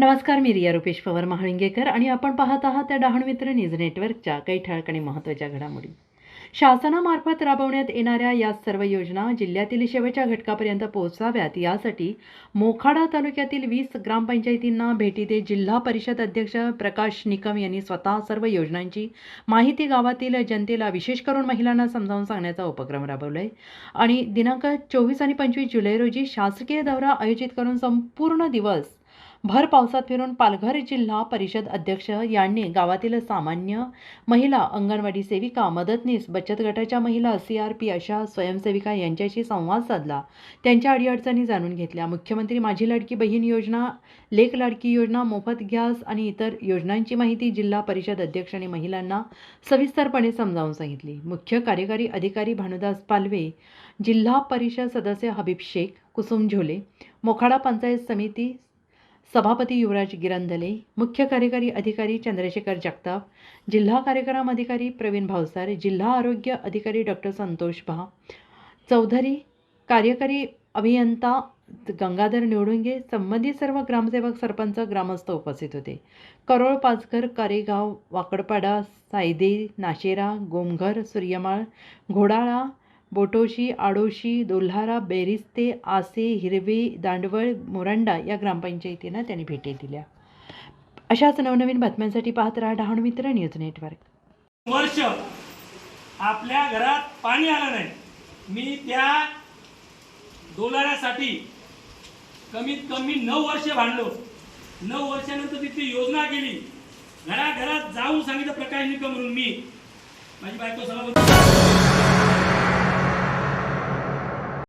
नमस्कार मी रिया रुपेश पवार महाळिंगेकर आणि आपण पाहत आहात त्या डहाणमित्र न्यूज नेटवर्कच्या काही ठळक आणि महत्त्वाच्या घडामोडी. शासनामार्फत राबवण्यात येणाऱ्या या सर्व योजना जिल्ह्यातील शेवटच्या घटकापर्यंत पोहोचाव्यात यासाठी मोखाडा तालुक्यातील वीस ग्रामपंचायतींना भेटी देत जिल्हा परिषद अध्यक्ष प्रकाश निकम यांनी स्वतः सर्व योजनांची माहिती गावातील जनतेला विशेष करून महिलांना समजावून सांगण्याचा उपक्रम राबवला आहे आणि दिनांक चोवीस आणि पंचवीस जुलै रोजी शासकीय दौरा आयोजित करून संपूर्ण दिवस भर पावसात फिरून पालघर जिल्हा परिषद अध्यक्ष यांनी गावातील सामान्य महिला अंगणवाडी सेविका मदतनीस बचत गटाच्या महिला सी आर पी अशा स्वयंसेविका यांच्याशी संवाद साधला. त्यांच्या अडीअडचणी जाणून घेतल्या. मुख्यमंत्री माझी लाडकी बहीण योजना लेक लाडकी योजना मोफत गॅस आणि इतर योजनांची माहिती जिल्हा परिषद अध्यक्ष आणि महिलांना सविस्तरपणे समजावून सांगितली. मुख्य कार्यकारी अधिकारी भानुदास पालवे जिल्हा परिषद सदस्य हबीब शेख कुसुम झोले मोखाडा पंचायत समिती सभापती युवराज गिरंदले मुख्य कार्यकारी अधिकारी चंद्रशेखर जगताप जिल्हा कार्यक्रम अधिकारी प्रवीण भावसार जिल्हा आरोग्य अधिकारी डॉक्टर संतोष भा चौधरी कार्यकारी अभियंता गंगाधर निवडुंगे संबंधित सर्व ग्रामसेवक सरपंच ग्रामस्थ उपस्थित होते. करोळ पाचघर कारेगाव वाकडपाडा सायदे नाशेरा गोमघर सूर्यमाळ घोडाळा बोटोशी आडोशी दोल्हारा बेरिस्ते आसे हिरवे दांडवळ मोरांडा या ग्रामपंचायतींना त्यांनी भेटी दिल्या. अशाच नवनवीन बातम्यांसाठी पाहत राहा डहाणू मित्र न्यूज नेटवर्क. वर्ष आपल्या घरात पाणी आलं नाही. मी त्या डोलाऱ्यासाठी कमीत कमी नऊ वर्ष भांडलो नऊ वर्षानंतर तिथे योजना केली. घराघरात जाऊन सांगितलं प्रकाश निकम म्हणून मी. माझी बायको सभापती